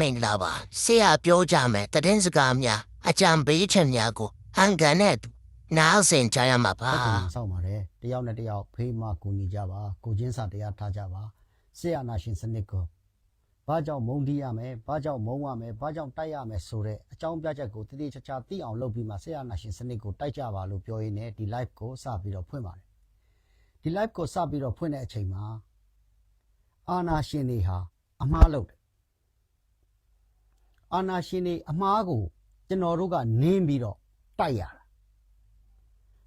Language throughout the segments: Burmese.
မင်္ဂလာပါဆရာပြောကြမယ်တည်င်းစကားများအကြံပေးချက်များကိုအန်ကန်နဲ့အတူနားဆင်ကြရမှာပါတက်ကူဆောက်ပါတယ်တယောက်နဲ့တယောက်ဖေးမကူညီကြပါကိုချင်းစာတရားထားကြပါဆရာနာရှင်စနစ်ကိုဘာကြောင့်မုံတီးရမယ်ဘာကြောင့်မုံရမယ်ဘာကြောင့်တိုက်ရမယ်ဆိုတဲ့အကြောင်းပြချက်ကိုတတိချာချာသိအောင်လုပ်ပြီးမှဆရာနာရှင်စနစ်ကိုတိုက်ကြပါလို့ပြောရင်းနဲ့ဒီ live ကိုစပြီးတော့ဖွင့်ပါတယ်ဒီ live ကိုစပြီးတော့ဖွင့်တဲ့အချိန်မှာအာနာရှင်တွေဟာအမှားလုပ်တယ် အာနာရှင်တွေအမှားကိုကျွန်တော်တို့ကနင်းပြီးတော့တိုက်ရတာ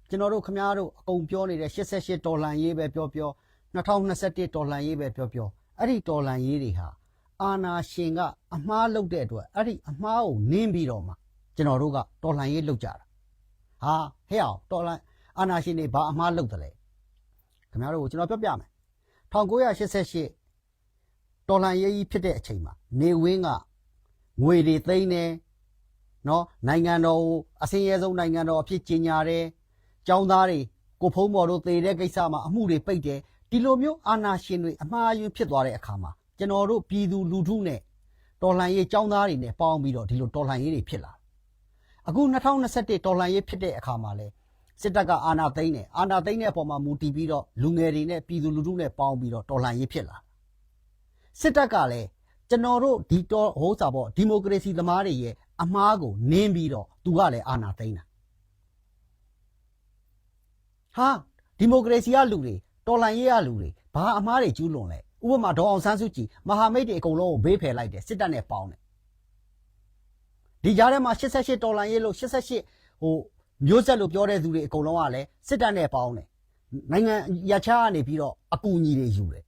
ကျွန်တော်တို့ခမားတို့အကုန်ပြောနေတဲ့88ဒေါ်လာရေးပဲပြောပြော2021ဒေါ်လာရေးပဲပြောပြောအဲ့ဒီဒေါ်လာရေးတွေဟာအာနာရှင်ကအမှားလုပ်တဲ့အတွက်အဲ့ဒီအမှားကိုနင်းပြီးတော့မှကျွန်တော်တို့ကဒေါ်လာရေးလုပ်ကြတာဟာဟဲ့အောင်ဒေါ်လာအာနာရှင်တွေဘာအမှားလုပ်တယ်လဲခမားတို့ကိုကျွန်တော်ပြောပြမယ်1988ဒေါ်လာရေးကြီးဖြစ်တဲ့အချိန်မှာနေဝင်းက ငွေတွေသိမ်းနေနော်နိုင်ငံတော်ကိုအစင်းရဲဆုံးနိုင်ငံတော်အဖြစ်ကြီးညာတယ်ចောင်းသားတွေကိုဖုံးပေါ်တို့သေတဲ့ကိစ္စမှာအမှုတွေပိတ်တယ်ဒီလိုမျိုးအာဏာရှင်တွေအမှားအယွင်းဖြစ်သွားတဲ့အခါမှာကျွန်တော်တို့ပြည်သူလူထုနဲ့တော်လှန်ရေးចောင်းသားတွေနဲ့ပေါင်းပြီးတော့ဒီလိုတော်လှန်ရေးတွေဖြစ်လာအခု2021တော်လှန်ရေးဖြစ်တဲ့အခါမှာလဲစစ်တပ်ကအာဏာသိမ်းတယ်အာဏာသိမ်းတဲ့အပေါ်မှာမူတည်ပြီးတော့လူငယ်တွေနဲ့ပြည်သူလူထုနဲ့ပေါင်းပြီးတော့တော်လှန်ရေးဖြစ်လာစစ်တပ်ကလည်း ကျွန်တော်တို့ဒီတော်ဟိုးစာပေါ့ဒီမိုကရေစီသမားတွေရဲ့အမားကိုနင်းပြီးတော့သူကလည်းအာဏာသိမ်းတာဟာဒီမိုကရေစီကလူတွေတော်လှန်ရေးကလူတွေဘာအမားတွေကျူးလွန်လဲဥပမာဒေါအောင်ဆန်းစုကြည်မဟာမိတ်တွေအကုန်လုံးကိုဘေးဖယ်လိုက်တယ်စစ်တပ်နဲ့ပေါင်းတယ်ဒီကြားထဲမှာ88တော်လှန်ရေးလို့88ဟိုမျိုးဆက်လို့ပြောတဲ့သူတွေအကုန်လုံးကလည်းစစ်တပ်နဲ့ပေါင်းတယ်နိုင်ငံရချားကနေပြီးတော့အကူအညီတွေယူတယ်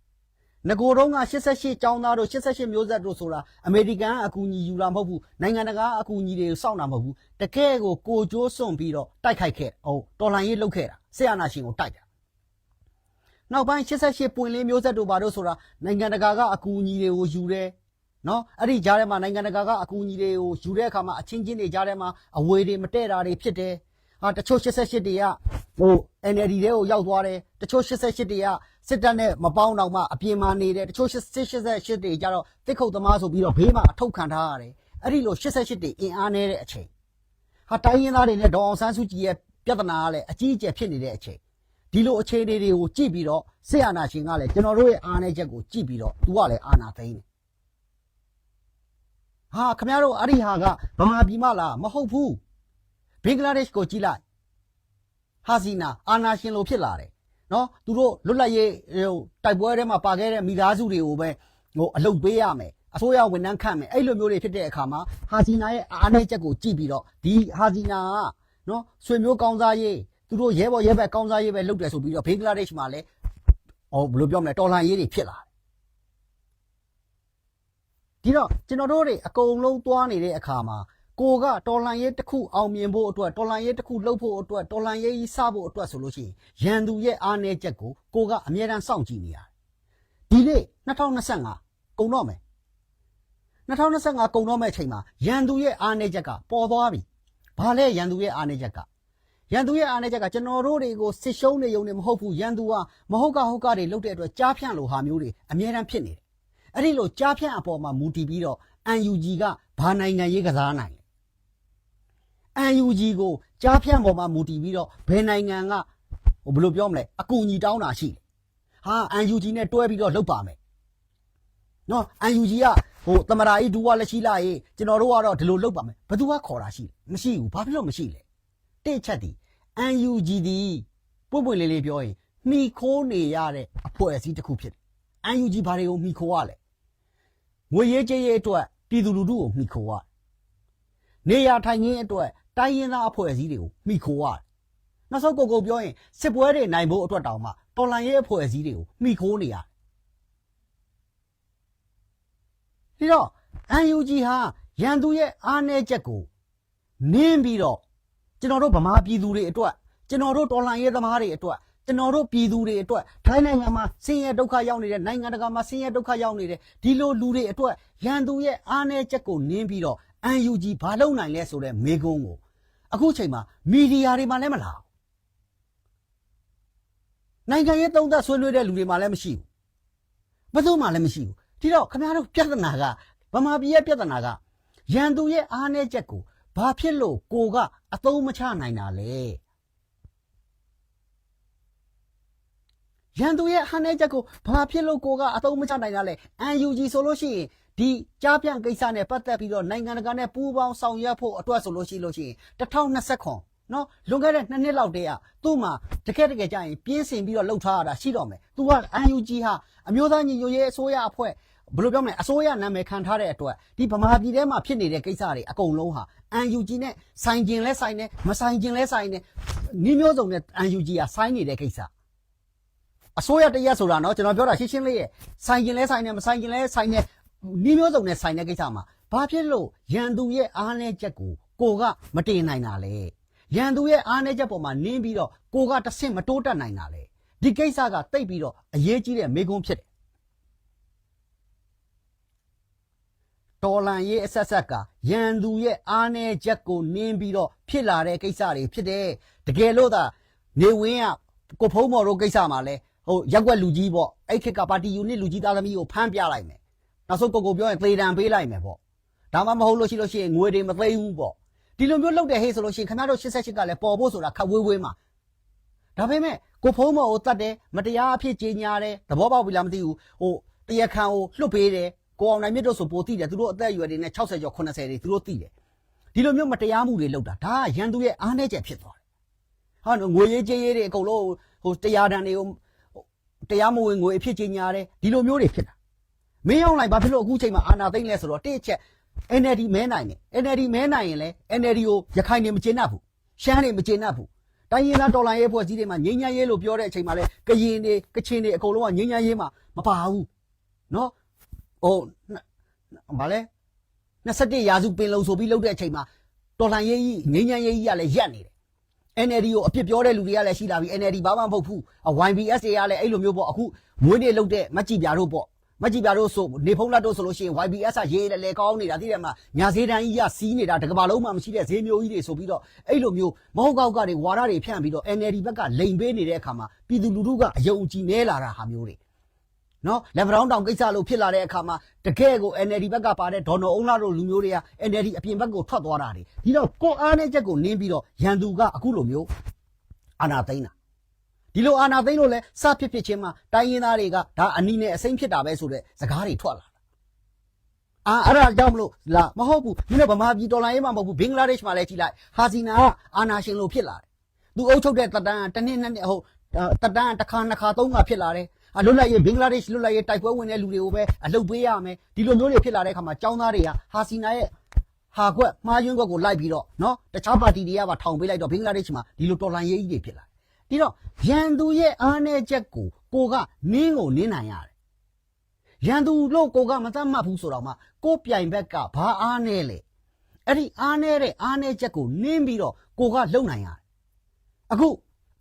ငကိုတုံးက88ចောင်းသားတို့88မျိုးဆက်တို့ဆိုတာအမေရိကန်ကအကူအညီယူတာမဟုတ်ဘူးနိုင်ငံတကာအကူအညီတွေကိုစောင့်တာမဟုတ်ဘူးတကယ်ကိုကိုကြိုးစွန့်ပြီးတော့တိုက်ခိုက်ခဲ့ဟုတ်တော်လှန်ရေးလုပ်ခဲ့တာဆရာနာရှင်ကိုတိုက်တာနောက်ပိုင်း88ပွင့်လင်းမျိုးဆက်တို့ဘာတို့ဆိုတာနိုင်ငံတကာကအကူအညီတွေကိုယူတယ်နော်အဲ့ဒီကြားထဲမှာနိုင်ငံတကာကအကူအညီတွေကိုယူတဲ့အခါမှာအချင်းချင်းတွေကြားထဲမှာအဝေးတွေမတည့်တာတွေဖြစ်တယ်ဟာတချို့88တွေကဟို NLD တွေကိုရောက်သွားတယ်တချို့88တွေက စစ်တပ်နဲ့မပေါင်းတော့မှအပြင်မှာနေတယ်တချို့88တွေကြတော့တစ်ခုတ်သမားဆိုပြီးတော့ဘေးမှာအထုတ်ခံထားရတယ်အဲ့ဒီလို88တွေအင်အားနည်းတဲ့အချိန်ဟာတိုင်းရင်းသားတွေနဲ့ဒေါအောင်ဆန်းစုကြည်ရဲ့ပြဿနာကလည်းအကြီးအကျယ်ဖြစ်နေတဲ့အချိန်ဒီလိုအခြေအနေတွေကိုကြည့်ပြီးတော့ဆရာနာရှင်ကလည်းကျွန်တော်တို့ရဲ့အားနည်းချက်ကိုကြည့်ပြီးတော့သူကလည်းအာနာသိမ်းတယ်ဟာခင်ဗျားတို့အဲ့ဒီဟာကဗမာပြည်မလားမဟုတ်ဘူးဘင်္ဂလားဒေ့ရှ်ကိုကြည့်လိုက်ဟာစီနာအာနာရှင်လိုဖြစ်လာတယ် နော်သူတို့လွတ်လပ်ရေးဟိုတိုက်ပွဲထဲမှာပါခဲ့တဲ့မိသားစုတွေကိုပဲဟိုအလုပ်ပေးရမယ်အစိုးရဝန်ထမ်းခန့်မယ်အဲ့လိုမျိုးတွေဖြစ်တဲ့အခါမှာဟာစီနာရဲ့အားနည်းချက်ကိုကြည့်ပြီးတော့ဒီဟာစီနာကနော်ဆွေမျိုးကောင်းစားရေးသူတို့ရဲဘော်ရဲဘက်ကောင်းစားရေးပဲလုပ်တယ်ဆိုပြီးတော့ဘင်္ဂလားဒေ့ရှ်မှာလည်းဟောဘယ်လိုပြောမလဲတော်လှန်ရေးတွေဖြစ်လာတယ်ဒီတော့ကျွန်တော်တို့တွေအကုန်လုံးသွားနေတဲ့အခါမှာ ကိုကတော်လန်ရေးတစ်ခုအောင်မြင်ဖို့အတွက်တော်လန်ရေးတစ်ခုလုပ်ဖို့အတွက်တော်လန်ရေးကြီးစဖို့အတွက်ဆိုလို့ရှိရင်ရန်သူရဲ့အားနည်းချက်ကိုကိုကအမြဲတမ်းစောင့်ကြည့်နေရတယ်ဒီနေ့2025ကုန်တော့မယ်2025ကုန်တော့မဲ့အချိန်မှာရန်သူရဲ့အားနည်းချက်ကပေါ်သွားပြီဘာလဲရန်သူရဲ့အားနည်းချက်ကရန်သူရဲ့အားနည်းချက်ကကျွန်တော်တို့တွေကိုစစ်ရှုံးနေုံနဲ့မဟုတ်ဘူးရန်သူကမဟုတ်ကဟုတ်ကတွေလုပ်တဲ့အတွက်ကြားဖြန့်လိုဟာမျိုးတွေအမြဲတမ်းဖြစ်နေတယ်အဲ့ဒီလိုကြားဖြန့်အပေါ်မှာမူတည်ပြီးတော့ UNG ကဘာနိုင်ငံရေးကစားနိုင် လဲ UNG ကိုကြားဖြန့်ပေါ်မှာမူတည်ပြီးတော့ဘယ်နိုင်ငံကဟိုဘယ်လိုပြောမလဲအကူအညီတောင်းတာရှိတယ်ဟာ UNG နဲ့တွဲပြီးတော့လုပ်ပါမယ်နော် UNG ကဟိုတမရာကြီးဒူဝါလက်ရှိလာရေးကျွန်တော်တို့ကတော့ဒီလိုလုပ်ပါမယ်ဘယ်သူကခေါ်တာရှိလဲမရှိဘူးဘာဖြစ်လို့မရှိလဲတိတ်ချက်ဒီ UNG ဒီပွင့်ပွင့်လေးလေးပြောရင်နှီခိုးနေရတဲ့အဖွဲ့အစည်းတစ်ခုဖြစ်တယ် UNG ဘာတွေကိုနှီခိုးရလဲငွေရေးကြေးရေးအတွက်ပြည်သူလူထုကိုနှီခိုးရနေရထိုင်ခင်းအတွက် တိုင်းရင်းသားအဖွဲ့အစည်းတွေကိုမိခိုးရတယ်။နောက်ဆုံးကိုကိုပြောရင်စစ်ပွဲတွေနိုင်ဖို့အတွက်တောင်မှတော်လန်ရေးအဖွဲ့အစည်းတွေကိုမိခိုးနေရတယ်။ဒီတော့ UNG ဟာရန်သူရဲ့အားနည်းချက်ကိုနင်းပြီးတော့ကျွန်တော်တို့ဗမာပြည်သူတွေအတွက်ကျွန်တော်တို့တော်လန်ရေးသမားတွေအတွက်ကျွန်တော်တို့ပြည်သူတွေအတွက်ထိုင်းနိုင်ငံမှာဆင်းရဲဒုက္ခရောက်နေတဲ့နိုင်ငံတကာမှာဆင်းရဲဒုက္ခရောက်နေတဲ့ဒီလိုလူတွေအတွက်ရန်သူရဲ့အားနည်းချက်ကိုနင်းပြီးတော့ UNG ဘာလုပ်နိုင်လဲဆိုတဲ့မေးခွန်းကို အခုချိန်မှာမီဒီယာတွေမှာလည်းမလာဘူးနိုင်ငံရေးသုံးသပ်ဆွေးနွေးတဲ့လူတွေမှာလည်းမရှိဘူးဘယ်သူမှလည်းမရှိဘူးဒီတော့ခင်ဗျားတို့ပြဿနာကဗမာပြည်ရဲ့ပြဿနာကရန်သူရဲ့အားနည်းချက်ကိုဘာဖြစ်လို့ကိုကအသုံးမချနိုင်တာလဲရန်သူရဲ့အားနည်းချက်ကိုဘာဖြစ်လို့ကိုကအသုံးမချနိုင်တာလဲ UNG ဆိုလို့ရှိရင် ဒီကြားပြန့်ကိစ္စနဲ့ပတ်သက်ပြီးတော့နိုင်ငံတကာနဲ့ပူးပေါင်းဆောင်ရွက်ဖို့အတွက်ဆိုလို့ရှိလို့ရှိရင်2029နော်လွန်ခဲ့တဲ့နှစ်နှစ်လောက်တည်းကသူ့မှာတကယ်တကယ်ကြာရင်ပြင်းစင်ပြီးတော့လှုပ်ထားရတာရှိတော့မယ်။ तू က UNG ဟာအမျိုးသားညီညွတ်ရေးအစိုးရအဖွဲ့ဘယ်လိုပြောမလဲအစိုးရနာမည်ခံထားတဲ့အတွက်ဒီဗမာပြည်ထဲမှာဖြစ်နေတဲ့ကိစ္စတွေအကုန်လုံးဟာ UNG နဲ့ဆိုင်ကျင်လဲဆိုင်နေမဆိုင်ကျင်လဲဆိုင်နေနှီးမျိုးစုံနဲ့ UNG ကဆိုင်နေတဲ့ကိစ္စအစိုးရတရက်ဆိုတာနော်ကျွန်တော်ပြောတာရှင်းရှင်းလေးရဲ့ဆိုင်ကျင်လဲဆိုင်နေမဆိုင်ကျင်လဲဆိုင်နေ နှီးမျိုးစုံနဲ့ဆိုင်တဲ့ကိစ္စမှာဘာဖြစ်လို့ရန်သူရဲ့အားနည်းချက်ကိုကိုကမတင်နိုင်တာလဲရန်သူရဲ့အားနည်းချက်ပေါ်မှာနင်းပြီးတော့ကိုကတဆင့်မတိုးတက်နိုင်တာလဲဒီကိစ္စကတိတ်ပြီးတော့အရေးကြီးတဲ့မေကုန်းဖြစ်တယ်တော်လန်ရေးအဆက်ဆက်ကရန်သူရဲ့အားနည်းချက်ကိုနင်းပြီးတော့ဖြစ်လာတဲ့ကိစ္စတွေဖြစ်တယ်တကယ်လို့သာနေဝင်းကကိုဖုံးမော်တို့ကိစ္စမှာလဲဟိုရက်ွက်လူကြီးပေါ့အဲ့ခက်ကပါတီယူနစ်လူကြီးသားသမီးကိုဖမ်းပြလိုက်မယ် နောက်ဆုံးကိုကိုပြောရင်သေတံပေးလိုက်မယ်ပေါ့ဒါမှမဟုတ်လို့ရှိလို့ရှိရင်ငွေတွေမသိဘူးပေါ့ဒီလိုမျိုးလုပ်တဲ့ဟေးဆိုလို့ရှိရင်ခင်ဗျားတို့88ကလည်းပေါ်ဖို့ဆိုတာခက်ဝေးဝေးမှာဒါပေမဲ့ကိုဖုံးမော်ကိုတတ်တယ်မတရားအဖြစ်ကြီးညာတယ်သဘောပေါက်ပြီလားမသိဘူးဟိုတရားခံကိုလွတ်ပေးတယ်ကိုအောင်နိုင်မြင့်တို့ဆိုပိုသိတယ်သူတို့အသက်အရွယ်တွေနဲ့60ကျော်80တွေသူတို့သိတယ်ဒီလိုမျိုးမတရားမှုတွေလုပ်တာဒါကရန်သူရဲ့အားနည်းချက်ဖြစ်သွားတယ်ဟာငွေရေးကြေးရေးတွေအကုန်လုံးဟိုတရားဒဏ်တွေကိုတရားမဝင်ငွေအဖြစ်ကြီးညာတယ်ဒီလိုမျိုးတွေဖြစ်တာ မင်းအောင်လိုက်ဘာဖြစ်လို့အခုချိန်မှာအာနာသိမ့်လဲဆိုတော့တစ်ချက် NLD မဲနိုင်တယ် NLD မဲနိုင်ရင်လဲ NLD ကိုရခိုင်နေမကျေနပ်ဘူးရှမ်းနေမကျေနပ်ဘူးတိုင်းရင်းသားတော်လှန်ရေးဖွဲ့စည်းတွေမှာငြိမ်းချမ်းရေးလို့ပြောတဲ့အချိန်မှာလဲကရင်တွေကချင်တွေအကုန်လုံးကငြိမ်းချမ်းရေးမှာမပါဘူးเนาะဟိုဗာလဲ21ရာစုပင်လုံဆိုပြီးလှုပ်တဲ့အချိန်မှာတော်လှန်ရေးကြီးငြိမ်းချမ်းရေးကြီးကလည်းရက်နေတယ် NLD ကိုအပြစ်ပြောတဲ့လူတွေကလည်းရှိလာပြီ NLD ဘာမှမဟုတ်ဘူး YBS တွေကလည်းအဲ့လိုမျိုးပေါ့အခုမွေးနေ့လှုပ်တဲ့မက်ကြည်ပြားတို့ပေါ့ မကြည်ပြတို့ဆိုနေဖုံးလက်တို့ဆိုလို့ရှိရင် YBS ကရေးတယ်လေကောင်းနေတာသိတယ်မလားညာဈေးတန်းကြီးကစီးနေတာတကဘာလုံးမှမရှိတဲ့ဈေးမျိုးကြီးတွေဆိုပြီးတော့အဲ့လိုမျိုးမဟုတ်ကောက်ကတွေဝါဒတွေဖြန့်ပြီးတော့ NLD ဘက်ကလိန်ပေးနေတဲ့အခါမှာပြည်သူလူထုကအယုံကြည်နေလာတာဟာမျိုးတွေနော်လက်ဗရောင်းတောင်ကိစ္စလို့ဖြစ်လာတဲ့အခါမှာတကယ်ကို NLD ဘက်ကပါတဲ့ဒေါ်နော်အုံလာတို့လူမျိုးတွေက NLD အပြင်ဘက်ကိုထွက်သွားတာတွေဒီတော့ကိုအားနဲ့ချက်ကိုနင်းပြီးတော့ရန်သူကအခုလိုမျိုးအာနာသိန်းတာ ဒီလိုအာနာသိန်းလို့လဲစဖြစ်ဖြစ်ချင်းမှာတိုင်းရင်းသားတွေကဒါအနီနဲ့အစိမ့်ဖြစ်တာပဲဆိုတဲ့စကားတွေထွက်လာတာအာအဲ့ဒါကြောင့်မလို့လာမဟုတ်ဘူးဒီနေ့ဗမာပြည်တော်လိုင်းရေးမှာမဟုတ်ဘူးဘင်္ဂလားဒေ့ရှ်မှာလည်းကြည်လိုက်ဟာစီနာကအာနာရှင်လို့ဖြစ်လာတယ်သူအုပ်ချုပ်တဲ့တပ်တန်းကတစ်နှစ်နှစ်နှစ်ဟုတ်တပ်တန်းတစ်ခါနှစ်ခါသုံးခါဖြစ်လာတယ်အလွတ်လိုက်ရေးဘင်္ဂလားဒေ့ရှ်လွတ်လိုက်ရေးတိုက်ပွဲဝင်တဲ့လူတွေကိုပဲအလုပ်ပေးရမယ်ဒီလိုမျိုးတွေဖြစ်လာတဲ့အခါမှာចောင်းသားတွေကဟာစီနာရဲ့ဟာကွက်မှားယွင်းကွက်ကိုလိုက်ပြီးတော့เนาะတခြားပါတီတွေကပါထောင်ပေးလိုက်တော့ဘင်္ဂလားဒေ့ရှ်မှာဒီလိုတော်လှန်ရေးကြီးတွေဖြစ်လာတယ် ဒီတော့ရန်သူရဲ့အားနည်းချက်ကိုကိုကနင်းကိုနင်းနိုင်ရတယ်ရန်သူလို့ကိုကမသတ်မှတ်ဘူးဆိုတော့မှကိုပြိုင်ဘက်ကဘာအားနည်းလဲအဲ့ဒီအားနည်းတဲ့အားနည်းချက်ကိုနင်းပြီးတော့ကိုကလုံနိုင်ရတယ်အခု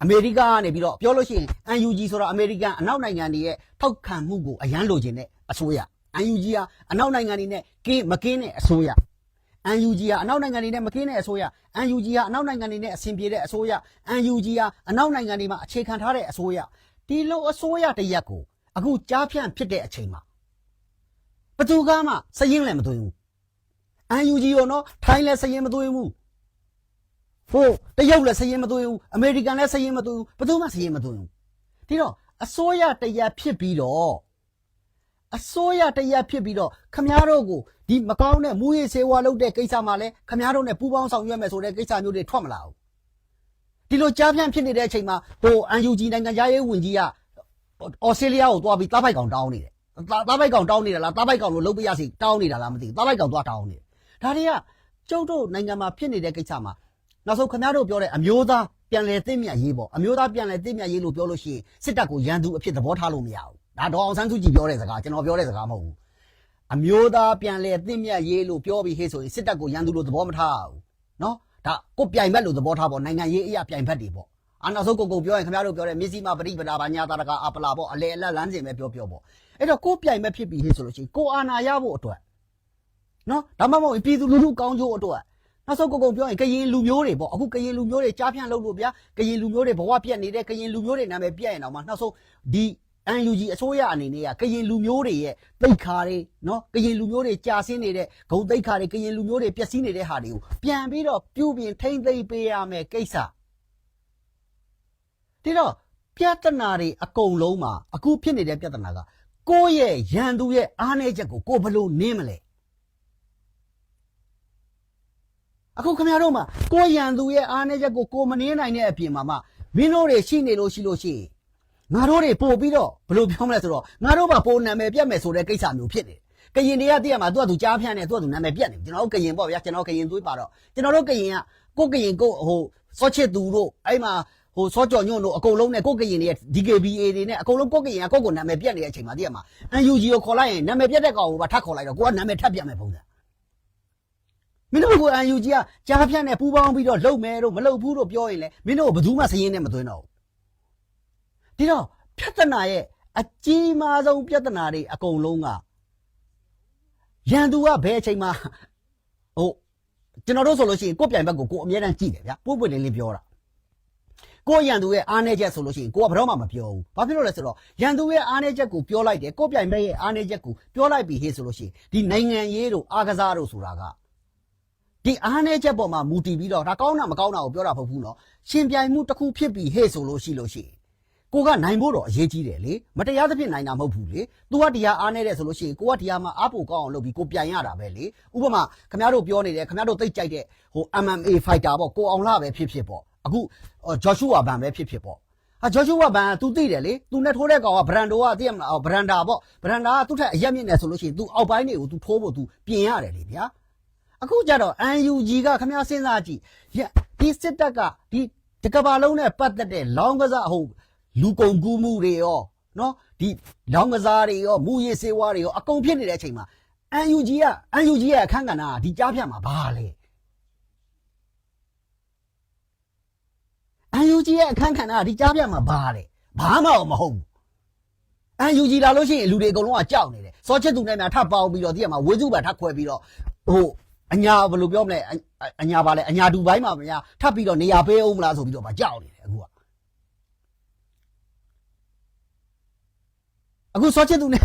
အမေရိကကနေပြီးတော့ပြောလို့ရှိရင် UNG ဆိုတာအမေရိကန်အနောက်နိုင်ငံတွေရဲ့ထောက်ခံမှုကိုအရန်လိုချင်တဲ့အစိုးရ UNG ဟာအနောက်နိုင်ငံတွေနဲ့ကင်းမကင်းတဲ့အစိုးရ UNG ဟာအနောက်နိုင်ငံတွေနဲ့မကင်းတဲ့အစိုးရ UNG ဟာအနောက်နိုင်ငံတွေနဲ့အဆင်ပြေတဲ့အစိုးရ UNG ဟာအနောက်နိုင်ငံတွေမှာအခြေခံထားတဲ့အစိုးရဒီလိုအစိုးရတရက်ကိုအခုကြားဖြန့်ဖြစ်တဲ့အချိန်မှာဘသူကမှစရင်လည်းမသွင်းဘူး UNG ရောနော်ထိုင်းလည်းစရင်မသွင်းဘူးဟိုတရုတ်လည်းစရင်မသွင်းဘူးအမေရိကန်လည်းစရင်မသွင်းဘူးဘသူမှစရင်မသွင်းဘူးဒီတော့အစိုးရတရက်ဖြစ်ပြီးတော့ အစိုးရတရက်ဖြစ်ပြီးတော့ခမားတို့ကိုဒီမကောင်းတဲ့မူရေးစေဝါလုပ်တဲ့ကိစ္စမှာလဲခမားတို့နဲ့ပူးပေါင်းဆောင်ရွက်မယ်ဆိုတဲ့ကိစ္စမျိုးတွေထွက်မလာဘူးဒီလိုကြားဖြန့်ဖြစ်နေတဲ့အချိန်မှာဟို UNG နိုင်ငံသားရေးဝန်ကြီးကအော်စတြေးလျကိုသွားပြီးတားပိုက်ကောင်တောင်းနေတယ်တားပိုက်ကောင်တောင်းနေတာလားတားပိုက်ကောင်လို့လုပ်ပြရစီတောင်းနေတာလားမသိဘူးတားပိုက်ကောင်သွားတောင်းနေတယ်ဒါတွေကကျုပ်တို့နိုင်ငံမှာဖြစ်နေတဲ့ကိစ္စမှာနောက်ဆုံးခမားတို့ပြောတဲ့အမျိုးသားပြန်လည်သိမြတ်ရေးပေါ့အမျိုးသားပြန်လည်သိမြတ်ရေးလို့ပြောလို့ရှိရင်စစ်တပ်ကိုရန်သူအဖြစ်သဘောထားလို့မရဘူး ဒါတော့အောင်ဆန်းစုကြည်ပြောတဲ့စကားကျွန်တော်ပြောတဲ့စကားမဟုတ်ဘူးအမျိုးသားပြန်လည်သိမြတ်ရေးလို့ပြောပြီးဟေ့ဆိုရင်စစ်တပ်ကိုရန်သူလို့သဘောမထားဘူးနော်ဒါကိုပြိုင်ဘက်လို့သဘောထားပေါ့နိုင်ငံရေးအရာပြိုင်ဘက်တွေပေါ့အာနာဆုတ်ကိုကိုပြောရင်ခင်ဗျားတို့ပြောတဲ့မျက်စိမပရိပဒါဘာညာတာတကအပလာပေါ့အလေအလတ်လမ်းစဉ်ပဲပြောပြောပေါ့အဲ့တော့ကိုပြိုင်ဘက်ဖြစ်ပြီးဟေ့ဆိုလို့ရှိရင်ကိုအာနာရဖို့အတွက်နော်ဒါမှမဟုတ်ပြည်သူလူထုကောင်းကျိုးအတွက်နောက်ဆုံးကိုကိုပြောရင်ကရင်လူမျိုးတွေပေါ့အခုကရင်လူမျိုးတွေကြားဖြန့်လို့လို့ဗျာကရင်လူမျိုးတွေဘဝပြက်နေတဲ့ကရင်လူမျိုးတွေနာမည်ပြက်ရင်တော့မှနောက်ဆုံးဒီ UNG အစိုးရအနေနဲ့ကကရင်လူမျိုးတွေရဲ့တိတ်ခါတွေနော်ကရင်လူမျိုးတွေကြာဆင်းနေတဲ့ဂုံတိတ်ခါတွေကရင်လူမျိုးတွေပျက်စီးနေတဲ့ဟာတွေကိုပြန်ပြီးတော့ပြုပြင်ထိမ့်သိမ့်ပေးရမယ်ကိစ္စဒီတော့ပြဿနာတွေအကုန်လုံးမှာအခုဖြစ်နေတဲ့ပြဿနာကကိုယ့်ရဲ့ရန်သူရဲ့အားနည်းချက်ကိုကိုယ်ဘယ်လိုနင်းမလဲအခုခင်ဗျားတို့မှာကိုယ့်ရန်သူရဲ့အားနည်းချက်ကိုကိုယ်မနင်းနိုင်တဲ့အပြင်မှာမှမင်းတို့တွေရှိနေလို့ရှိလို့ရှိရင် ငါတို့တွေပို့ပြီးတော့ဘယ်လိုပြောမလဲဆိုတော့ငါတို့ဘာပိုနာမည်ပြတ်မယ်ဆိုတဲ့ကိစ္စမျိုးဖြစ်နေတယ်။ကရင်တွေကတည်းကမှသူကသူကြားဖြန့်နေသူကသူနာမည်ပြတ်နေတယ်ကျွန်တော်တို့ကရင်ပေါ့ဗျာကျွန်တော်ကရင်သွေးပါတော့ကျွန်တော်တို့ကရင်ကကိုကရင်ကိုဟိုစောချစ်သူတို့အဲ့မှာဟိုစောကြော်ညွန့်တို့အကုန်လုံးနဲ့ကိုကရင်တွေ DKBA တွေနဲ့အကုန်လုံးကိုကရင်ကကိုကိုနာမည်ပြတ်နေတဲ့အချိန်မှာတည်းကမှ UNG ကိုခေါ်လိုက်ရင်နာမည်ပြတ်တဲ့ကောင်ကိုပါထပ်ခေါ်လိုက်တော့ကိုကနာမည်ထပ်ပြတ်မယ်ပုံစံမင်းတို့က UNG ကကြားဖြန့်နဲ့ပူးပေါင်းပြီးတော့လုံမယ်တို့မလုံဘူးတို့ပြောရင်လေမင်းတို့ကဘယ်သူမှစရင်နဲ့မသွင်းတော့ဘူး ဒီတော့ပြဿနာရဲ့အကြီးမားဆုံးပြဿနာတွေအကုန်လုံးကရန်သူကဘယ်အချိန်မှဟိုကျွန်တော်တို့ဆိုလို့ရှိရင်ကိုယ့်ပြိုင်ဘက်ကိုကိုယ်အမြဲတမ်းကြည့်တယ်ဗျာပွပွလင်းလင်းပြောတာကိုယ့်ရန်သူရဲ့အားနည်းချက်ဆိုလို့ရှိရင်ကိုကဘယ်တော့မှမပြောဘူးဘာဖြစ်လို့လဲဆိုတော့ရန်သူရဲ့အားနည်းချက်ကိုပြောလိုက်တယ်ကိုယ့်ပြိုင်ဘက်ရဲ့အားနည်းချက်ကိုပြောလိုက်ပြီဟေ့ဆိုလို့ရှိရင်ဒီနိုင်ငံရေးတို့အားကစားတို့ဆိုတာကဒီအားနည်းချက်ပေါ်မှာမူတည်ပြီးတော့ဒါကောင်းတာမကောင်းတာကိုပြောတာမဟုတ်ဘူးเนาะရှင်ပြိုင်မှုတစ်ခုဖြစ်ပြီဟေ့ဆိုလို့ရှိလို့ရှိရင် ကိုကနိုင်ဖို့တော့အရေးကြီးတယ်လေမတရားသဖြင့်နိုင်တာမဟုတ်ဘူးလေ तू ကတရားအားနေတယ်ဆိုလို့ရှိရင်ကိုကတရားမှာအားပိုကောင်းအောင်လုပ်ပြီးကိုပြန်ရတာပဲလေဥပမာခင်ဗျားတို့ပြောနေတယ်ခင်ဗျားတို့သိကြိုက်တဲ့ဟို MMA fighter ပေါ့ကိုအောင်လာပဲဖြစ်ဖြစ်ပေါ့အခုဂျော်ရှူဝါဘန်ပဲဖြစ်ဖြစ်ပေါ့ဟာဂျော်ရှူဝါဘန်က तू သိတယ်လေ तू နဲ့ထိုးတဲ့ကောင်ကဘရန်ဒိုကသိရမလားဘရန်ဒါပေါ့ဘရန်ဒါကသူ့ထက်အရက်မြင့်နေဆိုလို့ရှိရင် तू အောက်ပိုင်းတွေကို तू ထိုးဖို့ तू ပြင်ရတယ်လေဗျာ အခုကြတော့ UNG ကခမရစဉ်းစားကြည့်ရဒီစစ်တပ်ကဒီတကဘာလုံးနဲ့ပတ်သက်တဲ့လောင်းကစားဟို လူကုန်ကူးမှုတွေရောနော်ဒီလောင်းကစားတွေရောမူရည်စေဝါတွေရောအကုန်ဖြစ်နေတဲ့အချိန်မှာ UNG က UNG ရဲ့အခန်းကဏ္ဍကဒီကြားဖြတ်မှာဘာလဲ UNG ရဲ့အခန်းကဏ္ဍကဒီကြားဖြတ်မှာဘာလဲဘာမှမဟုတ်ဘူး UNG လာလို့ရှိရင်လူတွေအကုန်လုံးကကြောက်နေတယ်စောချစ်သူနဲ့များထပ်ပေါင်းပြီးတော့ဒီကမှာဝေစုပါထပ်ခွဲပြီးတော့ဟိုအညာဘယ်လိုပြောမလဲအအညာပါလဲအညာဒူဘိုင်းမှာမညာထပ်ပြီးတော့နေရာပေးအောင်မလားဆိုပြီးတော့ဗကြောက်နေတယ်အခုက အခုစောချစ်သူနဲ့